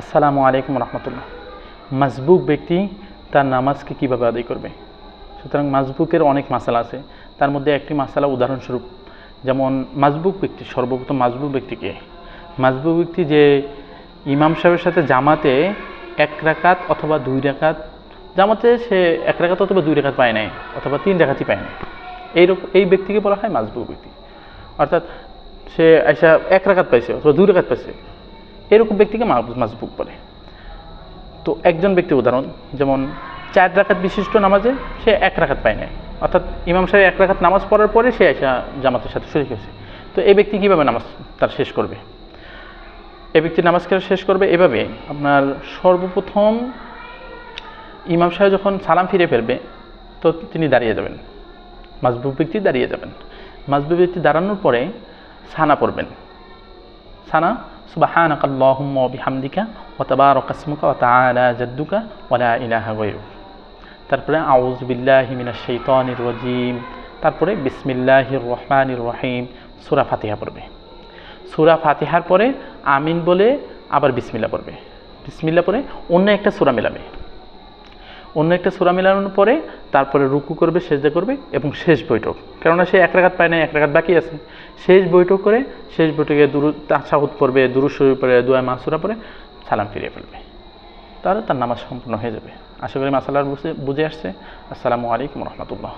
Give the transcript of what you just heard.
আসসালামু আলাইকুম রহমতুল্লাহ। মাজবুক ব্যক্তি তার নামাজকে কীভাবে আদায় করবে? সুতরাং মাজবুকের অনেক মাসালা আছে। তার মধ্যে একটি মাসালা উদাহরণস্বরূপ, যেমন মাজবুক ব্যক্তি, সর্বপ্রথম মাজবুক ব্যক্তিকে মাজবুক ব্যক্তি যে ইমাম সাহেবের সাথে জামাতে এক রাকাত অথবা দুই রাকাত, জামাতে সে এক রাকাত অথবা দুই রাকাত পায় নাই, অথবা তিন রাকাতই পায় নাই। এইরকম এই ব্যক্তিকে বলা হয় মাজবুক ব্যক্তি। অর্থাৎ সে আইসা এক রাকাত পাইছে অথবা দুই রাকাত পাইছে। এরকম ব্যক্তিকে মাজবুক বলে। তো একজন ব্যক্তির উদাহরণ, যেমন চার রাকাত বিশিষ্ট নামাজে সে এক রাকাত পায় না অর্থাৎ ইমাম সাহেব এক রাকাত নামাজ পড়ার পরে সে এসে জামাতের সাথে শরীর হয়েছে। তো এই ব্যক্তি কীভাবে নামাজ তার শেষ করবে? এই ব্যক্তি নামাজ কেন শেষ করবে? এভাবে আপনার সর্বপ্রথম ইমাম সাহেব যখন সালাম ফিরে ফেলবে, তো তিনি দাঁড়িয়ে যাবেন। মাজবুব ব্যক্তি দাঁড়িয়ে যাবেন। মাজবুব ব্যক্তি দাঁড়ানোর পরে সানা পড়বেন সানা সুবাহানাক আল্লাহম বিহামদিকা ওয়া তাবারাকা ইসমুকা ওয়া তাআলা জাদ্দুকা ওলা ইলাহা গৈরু তারপরে আউজ বিল্লাহি মিনা শাইতানির রজিম। তারপরে বিসমিল্লাহির রহমানির রহিম। সুরা ফাতিহা পড়বে। সুরা ফাতিহার পরে আমিন বলে আবার বিসমিল্লা পড়বে। বিসমিল্লা পরে অন্য একটা সুরা মেলাবে। অন্য একটা সুরা মিলানোর পরে তারপরে রুকু করবে, সেজদা করবে এবং শেষ বৈঠক। কেননা সে এক রাঘাত পায় না এক রাঘাত বাকি আছে। শেষ বৈঠক করে শেষ বৈঠকে দুরু, তাসাহুদ পড়বে, দুরু শরীর পরে দুয়া মাসুরা পরে সালাম ফিরিয়ে ফেলবে। তাহলে তার নামাজ সম্পূর্ণ হয়ে যাবে। আশা করি মাসালার বুঝে বুঝে আসছে। আসসালামু আলাইকুম রহমতুল্লাহ।